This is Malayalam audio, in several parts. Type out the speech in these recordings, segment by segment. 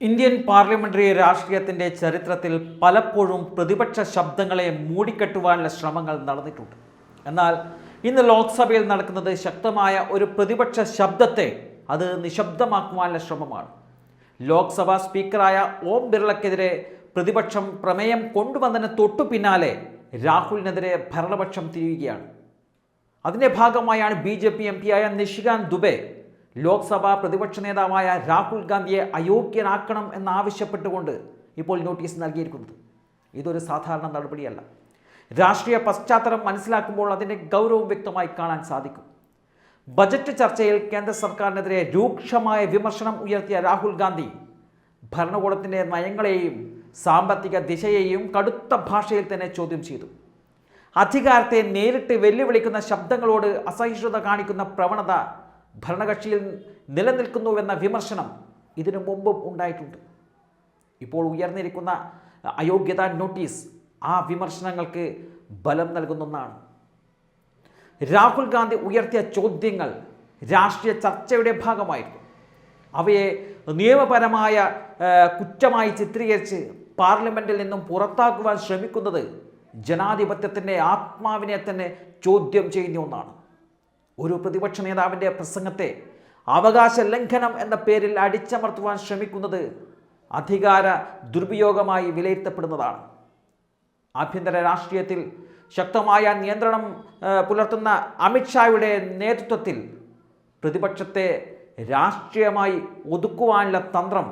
ഇന്ത്യൻ പാർലമെന്ററി രാഷ്ട്രീയത്തിന്റെ ചരിത്രത്തിൽ പലപ്പോഴും പ്രതിപക്ഷ ശബ്ദങ്ങളെ മൂടിക്കെട്ടുവാനുള്ള ശ്രമങ്ങൾ നടന്നിട്ടുണ്ട്. എന്നാൽ ഇന്ന് ലോക്സഭയിൽ നടക്കുന്നത് ശക്തമായ ഒരു പ്രതിപക്ഷ ശബ്ദത്തെ അത് നിശബ്ദമാക്കുവാനുള്ള ശ്രമമാണ്. ലോക്സഭാ സ്പീക്കറായ ഓം ബിർളയ്ക്കെതിരെ പ്രതിപക്ഷം പ്രമേയം കൊണ്ടുവന്നതിന് തൊട്ടു പിന്നാലെ രാഹുലിനെതിരെ ഭരണപക്ഷം തിരിയുകയാണ്. അതിന്റെ ഭാഗമായാണ് ബി ജെ പി എം പിയായ നിഷികാന്ത് ദുബെ ലോക്സഭാ പ്രതിപക്ഷ നേതാവായ രാഹുൽ ഗാന്ധിയെ അയോഗ്യനാക്കണം എന്നാവശ്യപ്പെട്ടുകൊണ്ട് ഇപ്പോൾ നോട്ടീസ് നൽകിയിരിക്കുന്നത്. ഇതൊരു സാധാരണ നടപടിയല്ല. രാഷ്ട്രീയ പശ്ചാത്തലം മനസ്സിലാക്കുമ്പോൾ അതിന്റെ ഗൗരവം വ്യക്തമായി കാണാൻ സാധിക്കും. ബജറ്റ് ചർച്ചയിൽ കേന്ദ്ര സർക്കാരിനെതിരെ രൂക്ഷമായ വിമർശനം ഉയർത്തിയ രാഹുൽ ഗാന്ധി ഭരണകൂടത്തിന്റെ നയങ്ങളെയും സാമ്പത്തിക ദിശയെയും കടുത്ത ഭാഷയിൽ തന്നെ ചോദ്യം ചെയ്തു. അധികാരത്തെ നേരിട്ട് വെല്ലുവിളിക്കുന്ന ശബ്ദങ്ങളോട് അസഹിഷ്ണുത കാണിക്കുന്ന പ്രവണത ഭരണകക്ഷിയിൽ നിലനിൽക്കുന്നുവെന്ന വിമർശനം ഇതിനു മുമ്പും ഉണ്ടായിട്ടുണ്ട്. ഇപ്പോൾ ഉയർന്നിരിക്കുന്ന അയോഗ്യതാ നോട്ടീസ് ആ വിമർശനങ്ങൾക്ക് ബലം നൽകുന്നൊന്നാണ് രാഹുൽ ഗാന്ധി ഉയർത്തിയ ചോദ്യങ്ങൾ രാഷ്ട്രീയ ചർച്ചയുടെ ഭാഗമായിരുന്നു അവയെ നിയമപരമായ കുറ്റമായി ചിത്രീകരിച്ച് പാർലമെന്റിൽ നിന്നും പുറത്താക്കുവാൻ ശ്രമിക്കുന്നത് ജനാധിപത്യത്തിന്റെ ആത്മാവിനെ തന്നെ ചോദ്യം ചെയ്യുന്ന ഒന്നാണ്. ഒരു പ്രതിപക്ഷ നേതാവിന്റെ പ്രസംഗത്തെ അവകാശ ലംഘനം എന്ന പേരിൽ അടിച്ചമർത്തുവാൻ ശ്രമിക്കുന്നത് അധികാര ദുർവിയോഗമായി വിലയിരുത്തപ്പെടുന്നതാണ്. ആഭ്യന്തര രാഷ്ട്രീയത്തിൽ ശക്തമായ നിയന്ത്രണം പുലർത്തുന്ന അമിത്ഷായുടെ നേതൃത്വത്തിൽ പ്രതിപക്ഷത്തെ രാഷ്ട്രീയമായി ഒതുക്കുവാനുള്ള തന്ത്രം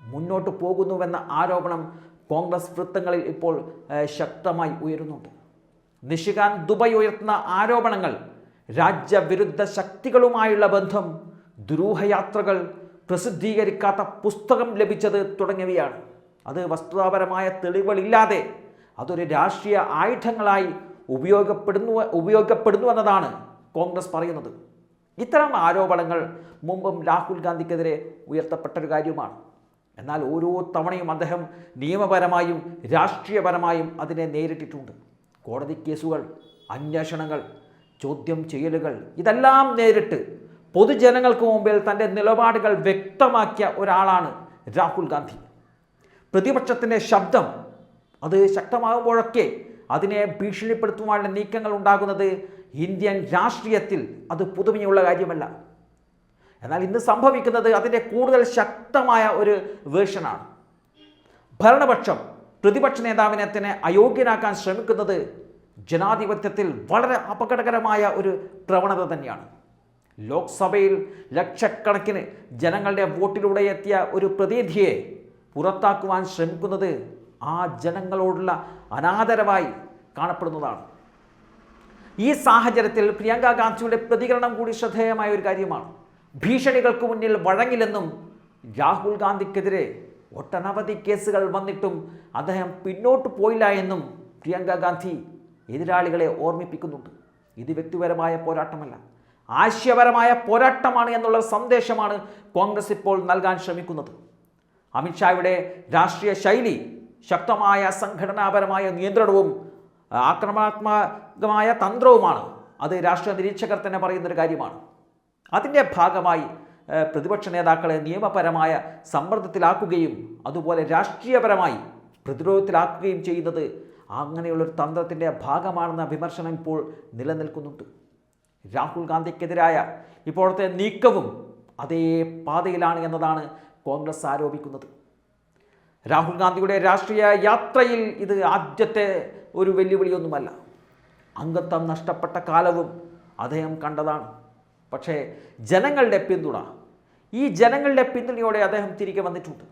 മുന്നോട്ട് പോകുന്നുവെന്ന ആരോപണം കോൺഗ്രസ് വൃത്തങ്ങളിൽ ഇപ്പോൾ ശക്തമായി ഉയരുന്നുണ്ട്. നിഷികാന്ത് ദുബൈ ഉയർത്തുന്ന ആരോപണങ്ങൾ രാജ്യവിരുദ്ധ ശക്തികളുമായുള്ള ബന്ധം ദുരൂഹയാത്രകൾ പ്രസിദ്ധീകരിക്കാത്ത പുസ്തകം ലഭിച്ചത് തുടങ്ങിയവയാണ്. അത് വസ്തുതാപരമായ തെളിവുകളില്ലാതെ അതൊരു രാഷ്ട്രീയ ആയുധങ്ങളായി ഉപയോഗപ്പെടുന്നു ഉപയോഗപ്പെടുന്നുവെന്നതാണ് കോൺഗ്രസ് പറയുന്നത്. ഇത്തരം ആരോപണങ്ങൾ മുമ്പും രാഹുൽ ഗാന്ധിക്കെതിരെ ഉയർത്തപ്പെട്ട ഒരു കാര്യമാണ് എന്നാൽ ഓരോ തവണയും അദ്ദേഹം നിയമപരമായും രാഷ്ട്രീയപരമായും അതിനെ നേരിട്ടിട്ടുണ്ട്. കോടതി കേസുകൾ അന്വേഷണങ്ങൾ ചോദ്യം ചെയ്യലുകൾ. ഇതെല്ലാം നേരിട്ട് പൊതുജനങ്ങൾക്ക് മുമ്പിൽ തന്റെ നിലപാടുകൾ വ്യക്തമാക്കിയ ഒരാളാണ് രാഹുൽ ഗാന്ധി. പ്രതിപക്ഷത്തിന്റെ ശബ്ദം അത് ശക്തമാകുമ്പോഴൊക്കെ അതിനെ ഭീഷണിപ്പെടുത്തുവാനുള്ള നീക്കങ്ങൾ ഉണ്ടാകുന്നത് ഇന്ത്യൻ രാഷ്ട്രീയത്തിൽ അത് പുതുമയുള്ള കാര്യമല്ല. എന്നാൽ ഇന്ന് സംഭവിക്കുന്നത് അതിന്റെ കൂടുതൽ ശക്തമായ ഒരു വേർഷനാണ്. ഭരണപക്ഷം പ്രതിപക്ഷ നേതാവിനെ തന്നെ അയോഗ്യനാക്കാൻ ശ്രമിക്കുന്നത് ജനാധിപത്യത്തിൽ വളരെ അപകടകരമായ ഒരു പ്രവണത തന്നെയാണ്. ലോക്സഭയിൽ ലക്ഷക്കണക്കിന് ജനങ്ങളുടെ വോട്ടിലൂടെ എത്തിയ ഒരു പ്രതിനിധിയെ പുറത്താക്കുവാൻ ശ്രമിക്കുന്നത് ആ ജനങ്ങളോടുള്ള അനാദരവായി കാണപ്പെടുന്നതാണ്. ഈ സാഹചര്യത്തിൽ പ്രിയങ്ക ഗാന്ധിയുടെ പ്രതികരണം കൂടി ശ്രദ്ധേയമായ ഒരു കാര്യമാണ്. ഭീഷണികൾക്ക് മുന്നിൽ വഴങ്ങില്ലെന്നും രാഹുൽ ഗാന്ധിക്കെതിരെ ഒട്ടനവധി കേസുകൾ വന്നിട്ടും അദ്ദേഹം പിന്നോട്ട് പോയില്ല എന്നും പ്രിയങ്ക ഗാന്ധി എതിരാളികളെ ഓർമ്മിപ്പിക്കുന്നുണ്ട്. ഇത് വ്യക്തിപരമായ പോരാട്ടമല്ല. ആശയപരമായ പോരാട്ടമാണ് എന്നുള്ള സന്ദേശമാണ് കോൺഗ്രസ് ഇപ്പോൾ നൽകാൻ ശ്രമിക്കുന്നത്. അമിത്ഷായുടെ രാഷ്ട്രീയ ശൈലി ശക്തമായ സംഘടനാപരമായ നിയന്ത്രണവും ആക്രമണാത്മകമായ തന്ത്രവുമാണ്. അത് രാഷ്ട്രീയ നിരീക്ഷകർ തന്നെ പറയുന്നൊരു കാര്യമാണ്. അതിന്റെ ഭാഗമായി പ്രതിപക്ഷ നേതാക്കളെ നിയമപരമായ സമ്മർദ്ദത്തിലാക്കുകയും അതുപോലെ രാഷ്ട്രീയപരമായി പ്രതിരോധത്തിലാക്കുകയും ചെയ്യുന്നത് അങ്ങനെയുള്ളൊരു തന്ത്രത്തിന്റെ ഭാഗമാണെന്ന വിമർശനം ഇപ്പോൾ നിലനിൽക്കുന്നുണ്ട്. രാഹുൽ ഗാന്ധിക്കെതിരായ ഇപ്പോഴത്തെ നീക്കവും അതേ പാതയിലാണ് എന്നതാണ് കോൺഗ്രസ് ആരോപിക്കുന്നത്. രാഹുൽ ഗാന്ധിയുടെ രാഷ്ട്രീയ യാത്രയിൽ ഇത് ആദ്യത്തെ ഒരു വെല്ലുവിളിയൊന്നുമല്ല. അംഗത്വം നഷ്ടപ്പെട്ട കാലവും അദ്ദേഹം കണ്ടതാണ്. പക്ഷേ ജനങ്ങളുടെ പിന്തുണ ഈ ജനങ്ങളുടെ പിന്തുണയോടെ അദ്ദേഹം തിരികെ വന്നിട്ടുണ്ട്.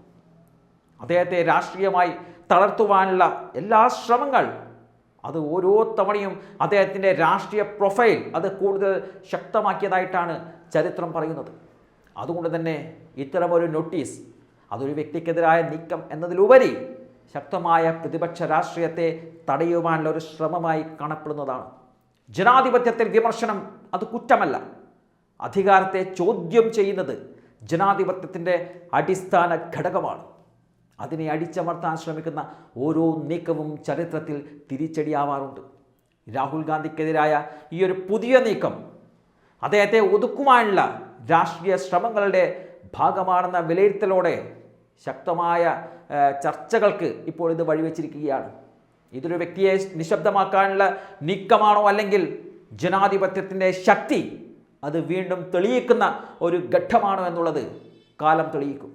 അദ്ദേഹത്തെ രാഷ്ട്രീയമായി തളർത്തുവാനുള്ള എല്ലാ ശ്രമങ്ങൾ. അത് ഓരോ തവണയും അദ്ദേഹത്തിന്റെ രാഷ്ട്രീയ പ്രൊഫൈൽ അത് കൂടുതൽ ശക്തമാക്കിയതായിട്ടാണ് ചരിത്രം പറയുന്നത്. അതുകൊണ്ട് തന്നെ ഇത്തരമൊരു നോട്ടീസ് അതൊരു വ്യക്തിക്കെതിരായ നീക്കം എന്നതിലുപരി ശക്തമായ പ്രതിപക്ഷ രാഷ്ട്രീയത്തെ തടയുവാനുള്ള ഒരു ശ്രമമായി കാണപ്പെടുന്നതാണ്. ജനാധിപത്യത്തിൽ വിമർശനം അത് കുറ്റമല്ല. അധികാരത്തെ ചോദ്യം ചെയ്യുന്നത് ജനാധിപത്യത്തിന്റെ അടിസ്ഥാന ഘടകമാണ്. അതിനെ അടിച്ചമർത്താൻ ശ്രമിക്കുന്ന ഓരോ നീക്കവും ചരിത്രത്തിൽ തിരിച്ചടിയാവാറുണ്ട്. രാഹുൽ ഗാന്ധിക്കെതിരായ ഈ ഒരു പുതിയ നീക്കം അദ്ദേഹത്തെ ഒതുക്കുവാനുള്ള രാഷ്ട്രീയ ശ്രമങ്ങളുടെ ഭാഗമാണെന്ന വിലയിരുത്തലോടെ ശക്തമായ ചർച്ചകൾക്ക് ഇപ്പോൾ ഇത് വഴിവെച്ചിരിക്കുകയാണ്. ഇതൊരു വ്യക്തിയെ നിശബ്ദമാക്കാനുള്ള നീക്കമാണോ അല്ലെങ്കിൽ ജനാധിപത്യത്തിന്റെ ശക്തി അത് വീണ്ടും തെളിയിക്കുന്ന ഒരു ഘട്ടമാണോ എന്നുള്ളത് കാലം തെളിയിക്കും.